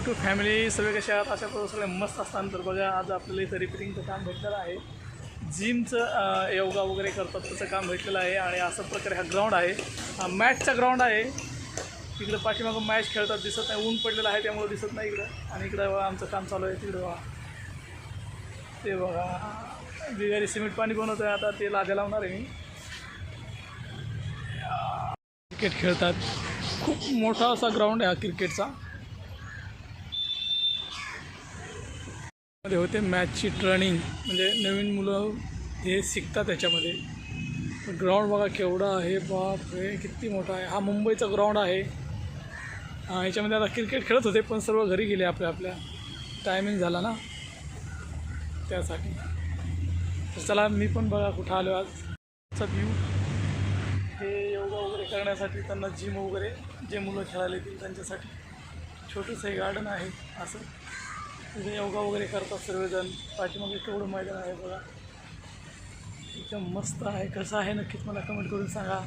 Family सगळे कशा आहात? अशा प्रकारे सगळे मस्त असतात तर बघा आज आपल्याला इथं रिपेरिंगचं काम भेटलेलं आहे. जिमचं योगा वगैरे करतात त्याचं काम भेटलेलं आहे आणि असं प्रकारे हा ग्राउंड आहे. हा मॅचचा ग्राउंड आहे. इकडं पाठीमागं मॅच खेळतात दिसत नाही ऊन पडलेलं आहे त्यामुळे दिसत नाही इकडं. आणि इकडं बघा आमचं काम चालू आहे तिकडं ते बघा बिगारी सिमेंट पाणी बनवत आहे आता ते लाद्या लावणार आहे मी. क्रिकेट खेळतात. खूप मोठा असा ग्राउंड आहे हा क्रिकेटचा मध्ये होते मॅचची ट्रेनिंग म्हणजे नवीन मुलं हे शिकतात त्याच्यामध्ये. ग्राउंड बघा केवढा आहे बाप रे किती मोठा आहे. हा मुंबईचा ग्राउंड आहे. याच्यामध्ये आता क्रिकेट खेळत होते पण सर्व घरी गेले आपल्या आपल्या. टायमिंग झाला ना त्यासाठी. तर चला मी पण बघा कुठं आलो आजचा व्ह्यू हे योगा वगैरे करण्यासाठी त्यांना जिम वगैरे जे मुलं खेळायला येतील त्यांच्यासाठी. छोटंसं हे गार्डन आहे असं. तिथे योगा वगैरे करतात सर्वजण. पाठीमागे केवढं मैदान आहे बघा. एकदम मस्त आहे. कसं आहे नक्कीच मला कमेंट करून सांगा.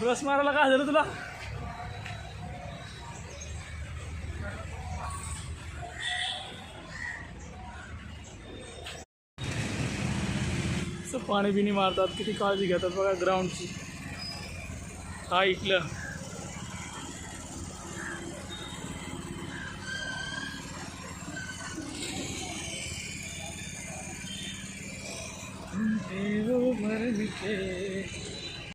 ब्रश मारायला काय झालं तुला? असं पाणी बिणी मारतात. किती काळजी घेतात बघा ग्राउंडची हा ऐकलं देव मिठे